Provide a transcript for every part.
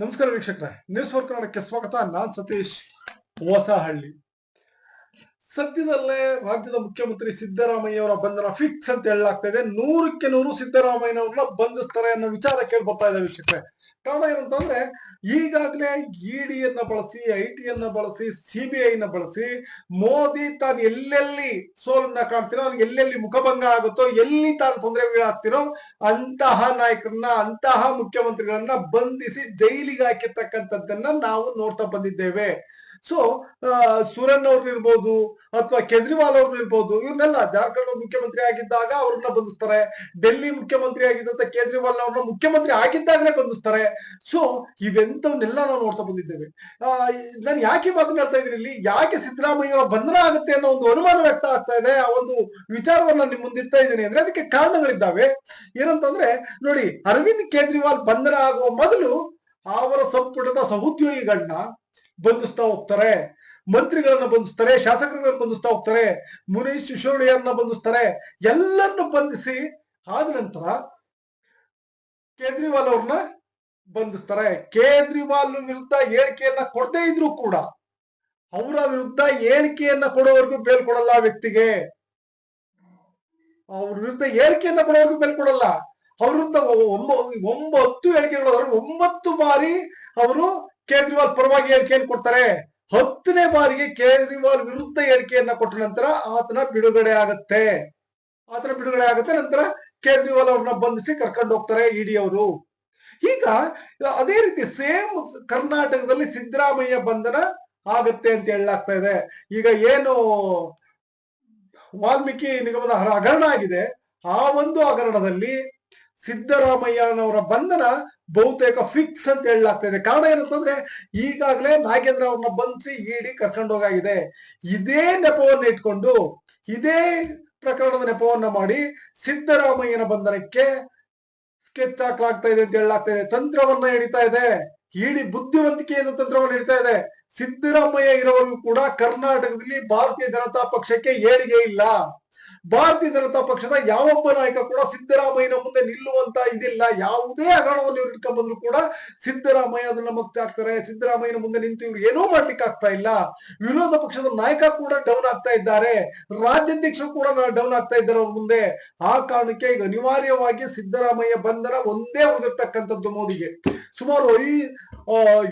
ನಮಸ್ಕಾರ ವೀಕ್ಷಕರೇ news four ಕನ್ನಡಕ್ಕೆ ಸ್ವಾಗತ. ನಾನ್ ಸತೀಶ್, ಹೊಸಹಳ್ಳಿ. ಸದ್ಯದಲ್ಲೇ ರಾಜ್ಯದ ಮುಖ್ಯಮಂತ್ರಿ ಸಿದ್ದರಾಮಯ್ಯ ಅವರ ಬಂಧನ ಫಿಕ್ಸ್ ಅಂತ ಹೇಳಲಾಗ್ತಾ ಇದೆ. ನೂರಕ್ಕೆ ನೂರು ಸಿದ್ದರಾಮಯ್ಯನವ್ರನ್ನ ಬಂಧಿಸ್ತಾರೆ ಅನ್ನೋ ವಿಚಾರ ಕೇಳಿ ಬರ್ತಾ ಇದೆ ವೀಕ್ಷಕರೇ. ಕಾರಣ ಏನಂತಂದ್ರೆ ಈಗಾಗಲೇ ಇಡಿಯನ್ನ ಬಳಸಿ ಐ ಟಿಯನ್ನ ಬಳಸಿ ಸಿ ಬಿ ಐನ ಬಳಸಿ ಮೋದಿ ತಾನು ಎಲ್ಲೆಲ್ಲಿ ಸೋಲನ್ನ ಕಾಣ್ತೀರೋ ಎಲ್ಲೆಲ್ಲಿ ಮುಖಭಂಗ ಆಗುತ್ತೋ, ಎಲ್ಲಿ ತಾನು ತೊಂದರೆಗಳಾಗ್ತಿರೋ ಅಂತಹ ನಾಯಕರನ್ನ, ಅಂತಹ ಮುಖ್ಯಮಂತ್ರಿಗಳನ್ನ ಬಂಧಿಸಿ ಜೈಲಿಗೆ ಹಾಕಿರ್ತಕ್ಕಂಥದ್ದನ್ನ ನಾವು ನೋಡ್ತಾ ಬಂದಿದ್ದೇವೆ. ಸೊ ಸುರನ್ ಅವ್ರು ಇರ್ಬೋದು ಅಥವಾ ಕೇಜ್ರಿವಾಲ್ ಅವ್ರು ಇರ್ಬೋದು, ಇವ್ರನ್ನೆಲ್ಲ ಜಾರ್ಖಂಡ್ ಮುಖ್ಯಮಂತ್ರಿ ಆಗಿದ್ದಾಗ ಅವ್ರನ್ನ ಬಂಧಿಸ್ತಾರೆ. ಡೆಲ್ಲಿ ಮುಖ್ಯಮಂತ್ರಿ ಆಗಿದ್ದಂತ ಕೇಜ್ರಿವಾಲ್ ಅವ್ರನ್ನ ಮುಖ್ಯಮಂತ್ರಿ ಆಗಿದ್ದಾಗಲೇ ಬಂಧಿಸ್ತಾರೆ. ಸೊ ಇವೆಂತವನ್ನೆಲ್ಲ ನಾವು ನೋಡ್ತಾ ಬಂದಿದ್ದೇವೆ. ನಾನು ಯಾಕೆ ಮಾತನಾಡ್ತಾ ಇದ್ದೀನಿ? ಇಲ್ಲಿ ಯಾಕೆ ಸಿದ್ದರಾಮಯ್ಯ ಅವರ ಬಂಧನ ಆಗುತ್ತೆ ಅನ್ನೋ ಒಂದು ಅನುಮಾನ ವ್ಯಕ್ತ ಆಗ್ತಾ ಇದೆ. ಆ ಒಂದು ವಿಚಾರವನ್ನ ನಿಮ್ ಮುಂದಿಡ್ತಾ ಇದ್ದೀನಿ ಅಂದ್ರೆ ಅದಕ್ಕೆ ಕಾರಣಗಳಿದ್ದಾವೆ. ಏನಂತಂದ್ರೆ, ನೋಡಿ, ಅರವಿಂದ್ ಕೇಜ್ರಿವಾಲ್ ಬಂಧನ ಆಗುವ ಮೊದಲು ಅವರ ಸಂಪುಟದ ಸಹೋದ್ಯೋಗಿಗಳನ್ನ ಬಂಧಿಸ್ತಾ ಹೋಗ್ತಾರೆ, ಮಂತ್ರಿಗಳನ್ನ ಬಂಧಿಸ್ತಾರೆ ಶಾಸಕರನ್ನ ಬಂಧಿಸ್ತಾ ಹೋಗ್ತಾರೆ, ಮುನೀಶ್ ಸಿಸೋಡಿಯನ್ನ ಬಂಧಿಸ್ತಾರೆ, ಎಲ್ಲರನ್ನು ಬಂಧಿಸಿ ಆದ ನಂತರ ಕೇಜ್ರಿವಾಲ್ ಅವ್ರನ್ನ ಬಂಧಿಸ್ತಾರೆ. ಕೇಜ್ರಿವಾಲ್ ವಿರುದ್ಧ ಹೇಳಿಕೆಯನ್ನ ಕೊಡದೇ ಇದ್ರು ಕೂಡ ಅವರ ವಿರುದ್ಧ ಹೇಳಿಕೆಯನ್ನ ಕೊಡೋವರೆಗೂ ಬೇಲ್ ಕೊಡಲ್ಲ ವ್ಯಕ್ತಿಗೆ. ಅವ್ರ ವಿರುದ್ಧ ಹೇಳಿಕೆಯನ್ನ ಕೊಡೋವರೆಗೂ ಬೇಲ್ ಕೊಡಲ್ಲ. ಅವ್ರ ವಿರುದ್ಧ ಒಂಬ- ಒಂಬತ್ತು ಹೇಳಿಕೆಗಳು ಒಂಬತ್ತು ಬಾರಿ ಅವರು ಕೇಜ್ರಿವಾಲ್ ಪರವಾಗಿ ಹೇಳಿಕೆಯನ್ನು ಕೊಡ್ತಾರೆ. ಹತ್ತನೇ ಬಾರಿಗೆ ಕೇಜ್ರಿವಾಲ್ ವಿರುದ್ಧ ಹೇಳಿಕೆಯನ್ನ ಕೊಟ್ಟ ನಂತರ ಆತನ ಬಿಡುಗಡೆ ಆಗತ್ತೆ. ಆತನ ಬಿಡುಗಡೆ ಆಗತ್ತೆ, ನಂತರ ಕೇಜ್ರಿವಾಲ್ ಅವ್ರನ್ನ ಬಂಧಿಸಿ ಕರ್ಕೊಂಡು ಹೋಗ್ತಾರೆ ಇಡಿ ಅವರು. ಈಗ ಅದೇ ರೀತಿ ಸೇಮ್ ಕರ್ನಾಟಕದಲ್ಲಿ ಸಿದ್ದರಾಮಯ್ಯ ಬಂಧನ ಆಗತ್ತೆ ಅಂತ ಹೇಳಲಾಗ್ತಾ ಇದೆ. ಈಗ ಏನು ವಾಲ್ಮೀಕಿ ನಿಗಮದ ಹಗರಣ ಆಗಿದೆ. ಆ ಒಂದು ಹಗರಣದಲ್ಲಿ ಸಿದ್ದರಾಮಯ್ಯನವರ ಬಂಧನ ಬಹುತೇಕ ಫಿಕ್ಸ್ ಅಂತ ಹೇಳಲಾಗ್ತಾ ಇದೆ ಕಾರಣ ಏನಂತಂದ್ರೆ ಈಗಾಗಲೇ ನಾಗೇಂದ್ರ ಅವ್ರನ್ನ ಬಂಧಿಸಿ ಇಡಿ ಕರ್ಕೊಂಡು ಹೋಗಾಗಿದೆ. ಇದೇ ನೆಪವನ್ನು ಇಟ್ಕೊಂಡು, ಇದೇ ಪ್ರಕರಣದ ನೆಪವನ್ನ ಮಾಡಿ ಸಿದ್ದರಾಮಯ್ಯನ ಬಂಧನಕ್ಕೆ ಸ್ಕೆಚ್ ಹಾಕ್ಲಾಗ್ತಾ ಇದೆ ಅಂತ ಹೇಳಲಾಗ್ತಾ ಇದೆ ತಂತ್ರವನ್ನ ಹಿಡಿತಾ ಇದೆ. ಇಡಿ ಬುದ್ಧಿವಂತಿಕೆಯನ್ನು ತಂತ್ರವನ್ನು ಹಿಡಿತಾ ಇದೆ. ಸಿದ್ದರಾಮಯ್ಯ ಇರೋವರೆಗೂ ಕೂಡ ಕರ್ನಾಟಕದಲ್ಲಿ ಭಾರತೀಯ ಜನತಾ ಪಕ್ಷಕ್ಕೆ ಏಳಿಗೆ ಇಲ್ಲ. ಭಾರತೀಯ ಜನತಾ ಪಕ್ಷದ ಯಾವೊಬ್ಬ ನಾಯಕ ಕೂಡ ಸಿದ್ದರಾಮಯ್ಯನ ಮುಂದೆ ನಿಲ್ಲುವಂತ ಇದಿಲ್ಲ. ಯಾವುದೇ ಹಗರಣವನ್ನು ಇವ್ರು ಇಟ್ಕೊಂಡ್ ಬಂದ್ರು ಕೂಡ ಸಿದ್ದರಾಮಯ್ಯ ಅದನ್ನ ಮುಕ್ತ ಆಗ್ತಾರೆ ಸಿದ್ದರಾಮಯ್ಯನ ಮುಂದೆ ನಿಂತು ಇವ್ರು ಏನೂ ಮಾಡ್ಲಿಕ್ಕೆ ಆಗ್ತಾ ಇಲ್ಲ. ವಿರೋಧ ಪಕ್ಷದ ನಾಯಕ ಕೂಡ ಡೌನ್ ಆಗ್ತಾ ಇದ್ದಾರೆ. ರಾಜ್ಯಾಧ್ಯಕ್ಷರು ಕೂಡ ಡೌನ್ ಆಗ್ತಾ ಇದ್ದಾರೆ ಅವ್ರ ಮುಂದೆ. ಆ ಕಾರಣಕ್ಕೆ ಈಗ ಅನಿವಾರ್ಯವಾಗಿ ಸಿದ್ದರಾಮಯ್ಯ ಬಂಧನ ಒಂದೇ ಉಳಿದಿರ್ತಕ್ಕಂಥದ್ದು ಮೋದಿಗೆ. ಸುಮಾರು ಐ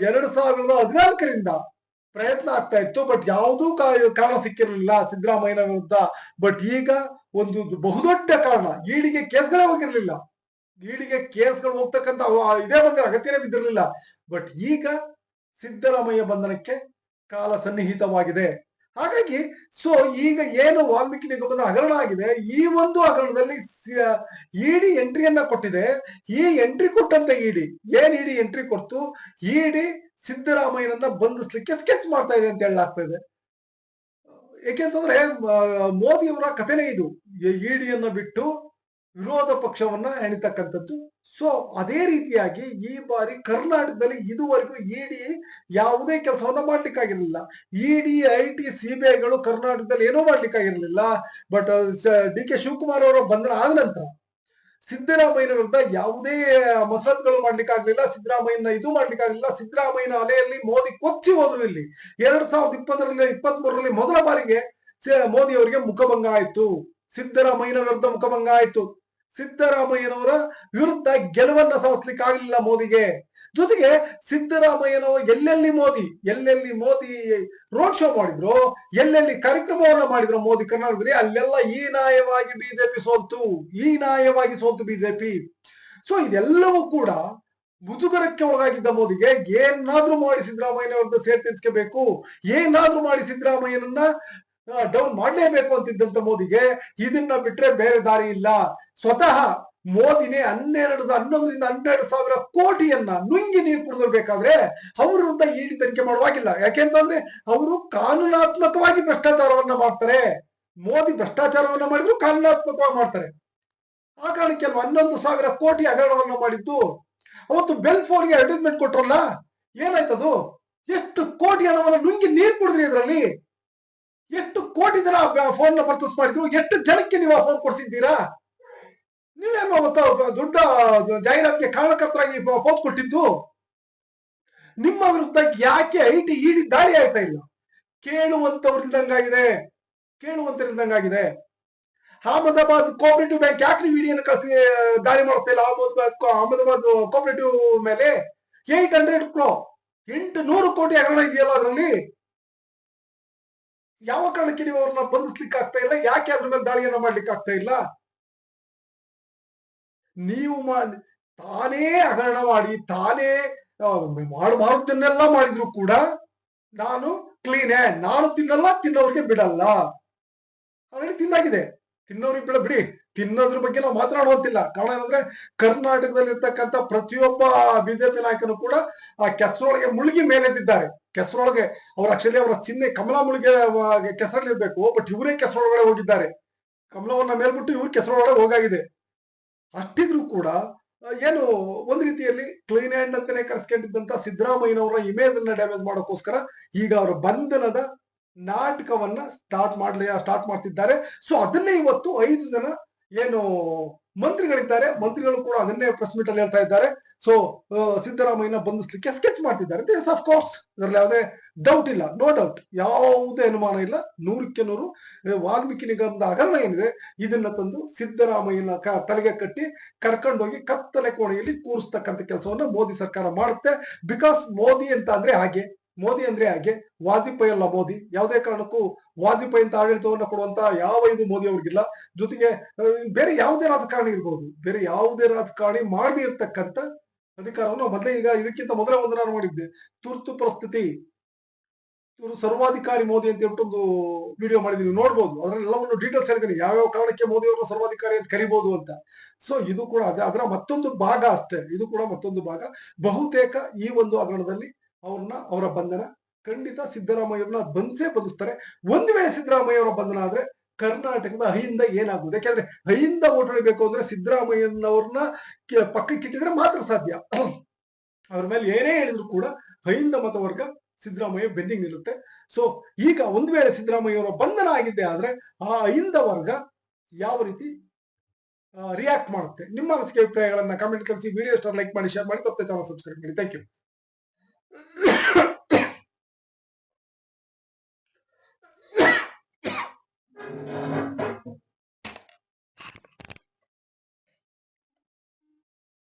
ಎರಡು ಸಾವಿರದ ಹದಿನಾಲ್ಕರಿಂದ ಪ್ರಯತ್ನ ಆಗ್ತಾ ಇತ್ತು ಬಟ್ ಯಾವುದೂ ಕಾರಣ ಸಿಕ್ಕಿರಲಿಲ್ಲ. ಸಿದ್ದರಾಮಯ್ಯನ ವಿರುದ್ಧ. ಬಟ್ ಈಗ ಒಂದು ಬಹುದೊಡ್ಡ ಕಾರಣ, ಈಡಿಗೆ ಕೇಸ್ಗಳೇ ಹೋಗಿರ್ಲಿಲ್ಲ. ಈಡಿಗೆ ಕೇಸ್ಗಳು ಹೋಗ್ತಕ್ಕಂತ ಇದೇ ಒಂದು ಅಗತ್ಯನೇ ಬಿದ್ದಿರಲಿಲ್ಲ. ಬಟ್ ಈಗ ಸಿದ್ದರಾಮಯ್ಯ ಬಂಧನಕ್ಕೆ ಕಾಲ ಸನ್ನಿಹಿತವಾಗಿದೆ. ಹಾಗಾಗಿ ಸೊ ಈಗ ಏನು ವಾಲ್ಮೀಕಿ ನಿಗಮದ ಹಗರಣ ಆಗಿದೆ, ಈ ಒಂದು ಹಗರಣದಲ್ಲಿ ಇಡಿ ಎಂಟ್ರಿಯನ್ನ ಕೊಟ್ಟಿದೆ. ಈ ಎಂಟ್ರಿ ಕೊಟ್ಟಂತೆ ಇಡಿ ಏನ್ ಇಡಿ ಎಂಟ್ರಿ ಕೊಡ್ತು? ಇಡಿ ಸಿದ್ದರಾಮಯ್ಯನನ್ನ ಬಂಧಿಸ್ಲಿಕ್ಕೆ ಸ್ಕೆಚ್ ಮಾಡ್ತಾ ಇದೆ ಅಂತ ಹೇಳಲಾಗ್ತಾ ಇದೆ. ಏಕೆಂತಂದ್ರೆ ಮೋದಿಯವರ ಕಥೆನೇ ಇದು. ಇಡಿಯನ್ನ ಬಿಟ್ಟು ವಿರೋಧ ಪಕ್ಷವನ್ನ ಎಣಿತಕ್ಕಂಥದ್ದು. ಸೊ ಅದೇ ರೀತಿಯಾಗಿ ಈ ಬಾರಿ ಕರ್ನಾಟಕದಲ್ಲಿ ಇದುವರೆಗೂ ಇಡಿ ಯಾವುದೇ ಕೆಲಸವನ್ನ ಮಾಡ್ಲಿಕ್ಕಾಗಿರ್ಲಿಲ್ಲ. ಇಡಿ ಐ ಟಿ ಸಿಬಿಐಗಳು ಕರ್ನಾಟಕದಲ್ಲಿ ಏನೂ ಮಾಡ್ಲಿಕ್ಕಾಗಿರ್ಲಿಲ್ಲ. ಬಟ್ ಡಿ ಕೆ ಶಿವಕುಮಾರ್ ಅವರ ಬಂಧನ ಆದ ನಂತರ ಸಿದ್ದರಾಮಯ್ಯನ ವಿರುದ್ಧ ಯಾವುದೇ ಮಸರತ್ಗಳು ಮಾಡ್ಲಿಕ್ಕಾಗ್ಲಿಲ್ಲ, ಸಿದ್ದರಾಮಯ್ಯನ ಇದು ಮಾಡ್ಲಿಕ್ಕಾಗ್ಲಿಲ್ಲ, ಸಿದ್ದರಾಮಯ್ಯನ ಅಲೆಯಲ್ಲಿ ಮೋದಿ ಕೊಚ್ಚಿ ಹೋದ್ರು ಇಲ್ಲಿ. ಎರಡ್ ಸಾವಿರದ ಇಪ್ಪತ್ತರಲ್ಲಿ ಇಪ್ಪತ್ತ್ ಮೂರರಲ್ಲಿ ಮೊದಲ ಬಾರಿಗೆ ಮೋದಿ ಅವರಿಗೆ ಮುಖಭಂಗ ಆಯ್ತು. ಸಿದ್ದರಾಮಯ್ಯನ ವಿರುದ್ಧ ಮುಖಭಂಗ ಆಯ್ತು. ಸಿದ್ದರಾಮಯ್ಯನವರ ವಿರುದ್ಧ ಗೆಲುವನ್ನ ಸಾಧಿಸ್ಲಿಕ್ಕೆ ಆಗ್ಲಿಲ್ಲ ಮೋದಿಗೆ. ಜೊತೆಗೆ ಸಿದ್ದರಾಮಯ್ಯನವ ಎಲ್ಲೆಲ್ಲಿ ಮೋದಿ ಎಲ್ಲೆಲ್ಲಿ ಮೋದಿ ರೋಡ್ ಶೋ ಮಾಡಿದ್ರು, ಎಲ್ಲೆಲ್ಲಿ ಕಾರ್ಯಕ್ರಮವನ್ನ ಮಾಡಿದ್ರು ಮೋದಿ ಕರ್ನಾಟಕದಲ್ಲಿ, ಅಲ್ಲೆಲ್ಲ ಈ ನಾಯವಾಗಿ ಬಿಜೆಪಿ ಸೋಲ್ತು, ಈ ನಾಯವಾಗಿ ಸೋಲ್ತು ಬಿಜೆಪಿ ಸೊ ಇದೆಲ್ಲವೂ ಕೂಡ ಮುಜುಗರಕ್ಕೆ ಒಳಗಾಗಿದ್ದ ಮೋದಿಗೆ ಏನಾದ್ರೂ ಮಾಡಿ ಸಿದ್ದರಾಮಯ್ಯನವ್ರದ್ದು ಸೇರ್ ಏನಾದ್ರೂ ಮಾಡಿ ಸಿದ್ದರಾಮಯ್ಯನನ್ನ ಡೌನ್ ಮಾಡಲೇಬೇಕು ಅಂತಿದ್ದಂತ ಮೋದಿಗೆ ಇದನ್ನ ಬಿಟ್ರೆ ಬೇರೆ ದಾರಿ ಇಲ್ಲ. ಸ್ವತಃ ಮೋದಿನೇ ಹನ್ನೆರಡು ಹನ್ನೊಂದರಿಂದ ಹನ್ನೆರಡು ಸಾವಿರ ಕೋಟಿಯನ್ನ ನುಂಗಿ ನೀರು ಕುಡಿದಿರ್ಬೇಕಾದ್ರೆ ಅವ್ರ ವಿರುದ್ಧ ಇಡಿ ತನಿಖೆ ಮಾಡುವಾಗಿಲ್ಲ. ಯಾಕೆಂತಂದ್ರೆ ಅವರು ಕಾನೂನಾತ್ಮಕವಾಗಿ ಭ್ರಷ್ಟಾಚಾರವನ್ನ ಮಾಡ್ತಾರೆ. ಮೋದಿ ಭ್ರಷ್ಟಾಚಾರವನ್ನ ಮಾಡಿದ್ರು ಕಾನೂನಾತ್ಮಕವಾಗಿ ಮಾಡ್ತಾರೆ. ಆ ಕಾರಣಕ್ಕೆ ಅಲ್ವಾ ಹನ್ನೊಂದು ಸಾವಿರ ಕೋಟಿ ಹಗರಣವನ್ನ ಮಾಡಿದ್ದು? ಅವತ್ತು ಬೆಲ್ ಫೋನ್ಗೆ ಅಡ್ವರ್ಟೈಸ್ಮೆಂಟ್ ಕೊಟ್ರಲ್ಲ? ಏನಾಯ್ತದು ಎಷ್ಟು ಕೋಟಿ ಹಣವನ್ನು ನುಂಗಿ ನೀರು ಕುಡಿದ್ರಿ ಇದರಲ್ಲಿ? ಎಷ್ಟು ಕೋಟಿ ಜನ ಫೋನ್ನ ಪರ್ಚೇಸ್ ಮಾಡಿದ್ರು? ಎಷ್ಟು ಜನಕ್ಕೆ ನೀವು ಆ ಫೋನ್ ಕೊಡ್ಸಿದ್ದೀರಾ? ನೀವೇನು ಅವತ್ತು ದೊಡ್ಡ ಜಾಹೀರಾತಿಗೆ ಕಾರಣಕರ್ತರಾಗಿ ಪೋಸ್ ಕೊಟ್ಟಿದ್ದು? ನಿಮ್ಮ ವಿರುದ್ಧ ಯಾಕೆ ಐ ಟಿ ಇಡಿ ದಾಳಿ ಆಯ್ತಾ ಇಲ್ಲ? ಕೇಳುವಂತವ್ರಿಲ್ದಂಗಾಗಿದೆ ಕೇಳುವಂತರಿಲ್ದಂಗಾಗಿದೆ ಅಹಮದಾಬಾದ್ ಕೋಆಪರೇಟಿವ್ ಬ್ಯಾಂಕ್ ಯಾಕೆ ನೀವು ಇಡಿಯನ್ನು ಕಳಿಸಿ ದಾಳಿ ಮಾಡ್ತಾ ಇಲ್ಲ? ಅಹಮದಾಬಾದ್ ಅಹಮದಾಬಾದ್ ಕೋಆಪರೇಟಿವ್ ಮೇಲೆ ಏಟ್ ಹಂಡ್ರೆಡ್ ಕ್ರೋ ಎಂಟು ನೂರು ಕೋಟಿ ಹಗರಣ ಇದೆಯಲ್ಲ ಅದರಲ್ಲಿ? ಯಾವ ಕಾರಣಕ್ಕೆ ನೀವು ಅವ್ರನ್ನ ಬಂಧಿಸ್ಲಿಕ್ಕೆ ಆಗ್ತಾ ಇಲ್ಲ? ಯಾಕೆ ಅದ್ರ ಮೇಲೆ ದಾಳಿಯನ್ನ ಮಾಡ್ಲಿಕ್ಕೆ ಆಗ್ತಾ ಇಲ್ಲ? ನೀವು ತಾನೇ ಹಗರಣ ಮಾಡಿ, ತಾನೇ ಮಾಡಬಾರದನ್ನೆಲ್ಲ ಮಾಡಿದ್ರು ಕೂಡ ನಾನು ಕ್ಲೀನೇ ನಾನು ತಿನ್ನಲ್ಲ, ತಿನ್ನೋರಿಗೆ ಬಿಡಲ್ಲ. ಆಲ್ರೆಡಿ ತಿಂದಾಗಿದೆ ತಿನ್ನೋರಿಗೆ ಬಿಡ, ಬಿಡಿ. ತಿನ್ನೋದ್ರ ಬಗ್ಗೆ ನಾವು ಮಾತನಾಡುವಂತಿಲ್ಲ. ಕಾರಣ ಏನಂದ್ರೆ ಕರ್ನಾಟಕದಲ್ಲಿ ಇರ್ತಕ್ಕಂಥ ಪ್ರತಿಯೊಬ್ಬ ಬಿಜೆಪಿ ನಾಯಕನು ಕೂಡ ಆ ಕೆಸರೊಳಗೆ ಮುಳುಗಿ ಮೇಲೆದ್ದಿದ್ದಾರೆ ಕೆಸರೊಳಗೆ ಅವ್ರ ಆಕ್ಚುಲಿ ಅವರ ಚಿಹ್ನೆ ಕಮಲ ಮುಳುಗಿ ಕೆಸರಲ್ಲಿರ್ಬೇಕು ಬಟ್ ಇವರೇ ಕೆಸರೊಳಗಡೆ ಹೋಗಿದ್ದಾರೆ. ಕಮಲವನ್ನ ಮೇಲ್ಬಿಟ್ಟು ಇವ್ರು ಕೆಸರೊಳಗಡೆ ಹೋಗಾಗಿದೆ. ಅಷ್ಟಿದ್ರು ಕೂಡ ಏನು ಒಂದು ರೀತಿಯಲ್ಲಿ ಕ್ಲೀನ್ ಹ್ಯಾಂಡ್ ಅಂತಾನೆ ಕರೆಸ್ಕೊಂಡಿದ್ದಂತ ಸಿದ್ದರಾಮಯ್ಯನವರ ಇಮೇಜ್ ಅನ್ನ ಡ್ಯಾಮೇಜ್ ಮಾಡೋಕ್ಕೋಸ್ಕರ ಈಗ ಅವರ ಬಂಧನದ ನಾಟಕವನ್ನ ಸ್ಟಾರ್ಟ್ ಮಾಡ್ಲಿ ಸ್ಟಾರ್ಟ್ ಮಾಡ್ತಿದ್ದಾರೆ. ಸೊ ಅದನ್ನೇ ಇವತ್ತು ಐದು ಜನ ಏನು ಮಂತ್ರಿಗಳಿದ್ದಾರೆ. ಮಂತ್ರಿಗಳು ಕೂಡ ಅದನ್ನೇ ಪ್ರೆಸ್ ಮೀಟ್ ಅಲ್ಲಿ ಹೇಳ್ತಾ ಇದ್ದಾರೆ. ಸೊ ಸಿದ್ದರಾಮಯ್ಯನ ಬಂಧಿಸ್ಲಿಕ್ಕೆ ಸ್ಕೆಚ್ ಮಾಡ್ತಿದ್ದಾರೆ. ದಿಸ್ ಆಫ್ ಕೋರ್ಸ್ ಇದರಲ್ಲಿ ಯಾವುದೇ ಡೌಟ್ ಇಲ್ಲ. ನೋ ಡೌಟ್ ಯಾವುದೇ ಅನುಮಾನ ಇಲ್ಲ. ನೂರಕ್ಕೆ ನೂರು. ವಾಲ್ಮೀಕಿ ನಿಗಮದ ಹಗರಣ ಏನಿದೆ? ಇದನ್ನ ತಂದು ಸಿದ್ದರಾಮಯ್ಯನ ಕ- ತಲೆಗೆ ಕಟ್ಟಿ ಕರ್ಕೊಂಡೋಗಿ ಕತ್ತಲೆ ಕೋಣೆಯಲ್ಲಿ ಕೂರಿಸ್ತಕ್ಕಂಥ ಕೆಲಸವನ್ನು ಮೋದಿ ಸರ್ಕಾರ ಮಾಡುತ್ತೆ. ಬಿಕಾಸ್ ಮೋದಿ ಅಂತ ಅಂದ್ರೆ ಹಾಗೆ. ಮೋದಿ ಅಂದ್ರೆ ಹಾಗೆ. ವಾಜಪೇಯಿ ಅಲ್ಲ ಮೋದಿ. ಯಾವುದೇ ಕಾರಣಕ್ಕೂ ವಾಜಪೇಯಿ ಅಂತ ಆಡಳಿತವನ್ನು ಕೊಡುವಂತ ಯಾವ ಇದು ಮೋದಿ ಅವ್ರಿಗಿಲ್ಲ. ಜೊತೆಗೆ ಬೇರೆ ಯಾವುದೇ ರಾಜಕಾರಣಿ ಇರ್ಬೋದು. ಬೇರೆ ಯಾವುದೇ ರಾಜಕಾರಣಿ ಮಾಡದೇ ಇರ್ತಕ್ಕಂಥ ಅಧಿಕಾರವನ್ನು ಮೊದಲೇ ಈಗ ಇದಕ್ಕಿಂತ ಮೊದಲೇ ಒಂದು ನಾನು ಮಾಡಿದ್ದೆ ತುರ್ತು ಪರಿಸ್ಥಿತಿ ಇವರು ಸರ್ವಾಧಿಕಾರಿ ಮೋದಿ ಅಂತ ಹೇಳ್ಬಿಟ್ಟು ಒಂದು ವಿಡಿಯೋ ಮಾಡಿದೀನಿ ನೋಡ್ಬೋದು. ಅದ್ರಲ್ಲೆಲ್ಲವನ್ನು ಡೀಟೇಲ್ಸ್ ಹೇಳಿದ್ದೀನಿ. ಯಾವ್ಯಾವ ಕಾರಣಕ್ಕೆ ಮೋದಿ ಅವರು ಸರ್ವಾಧಿಕಾರಿ ಅಂತ ಕರಿಬಹುದು ಅಂತ. ಸೊ ಇದು ಕೂಡ ಅದೇ. ಅದರ ಮತ್ತೊಂದು ಭಾಗ ಅಷ್ಟೇ. ಇದು ಕೂಡ ಮತ್ತೊಂದು ಭಾಗ. ಬಹುತೇಕ ಈ ಒಂದು ಹಗರಣದಲ್ಲಿ ಅವ್ರನ್ನ, ಅವರ ಬಂಧನ ಖಂಡಿತ ಸಿದ್ದರಾಮಯ್ಯವ್ರನ್ನ ಬಂಧಿಸೇ ಬಂಧಿಸ್ತಾರೆ. ಒಂದು ವೇಳೆ ಸಿದ್ದರಾಮಯ್ಯ ಅವರ ಬಂಧನ ಆದ್ರೆ ಕರ್ನಾಟಕದ ಅಹಿಂದ ಏನಾಗುವುದು? ಯಾಕೆಂದ್ರೆ ಅಹಿಂದ ಓಟ್ ಹೊಡಿಬೇಕು ಅಂದ್ರೆ ಸಿದ್ದರಾಮಯ್ಯನವ್ರನ್ನ ಪಕ್ಕಕ್ಕೆ ಇಟ್ಟಿದ್ರೆ ಮಾತ್ರ ಸಾಧ್ಯ. ಅವ್ರ ಮೇಲೆ ಏನೇ ಹೇಳಿದ್ರು ಕೂಡ ಅಹಿಂದ ಮತವರ್ಗ ಸಿದ್ದರಾಮಯ್ಯ ಬೆನ್ನಿಂಗ್ ನಿಲ್ಲುತ್ತೆ. ಸೊ ಈಗ ಒಂದು ವೇಳೆ ಸಿದ್ದರಾಮಯ್ಯ ಅವರ ಬಂಧನ ಆಗಿದ್ದೆ ಆದ್ರೆ ಆ ಅಹಿಂದ ವರ್ಗ ಯಾವ ರೀತಿ ರಿಯಾಕ್ಟ್ ಮಾಡುತ್ತೆ? ನಿಮ್ಮ ಅನಿಸಿಕೆ ಅಭಿಪ್ರಾಯಗಳನ್ನ ಕಮೆಂಟ್ ಕಳಿಸಿ ವಿಡಿಯೋ ಲೈಕ್ ಮಾಡಿ ಶೇರ್ ಮಾಡಿ, ತಪ್ಪದೆ ಚಾನಲ್ ಸಬ್ಸ್ಕ್ರೈಬ್ ಮಾಡಿ. Thank you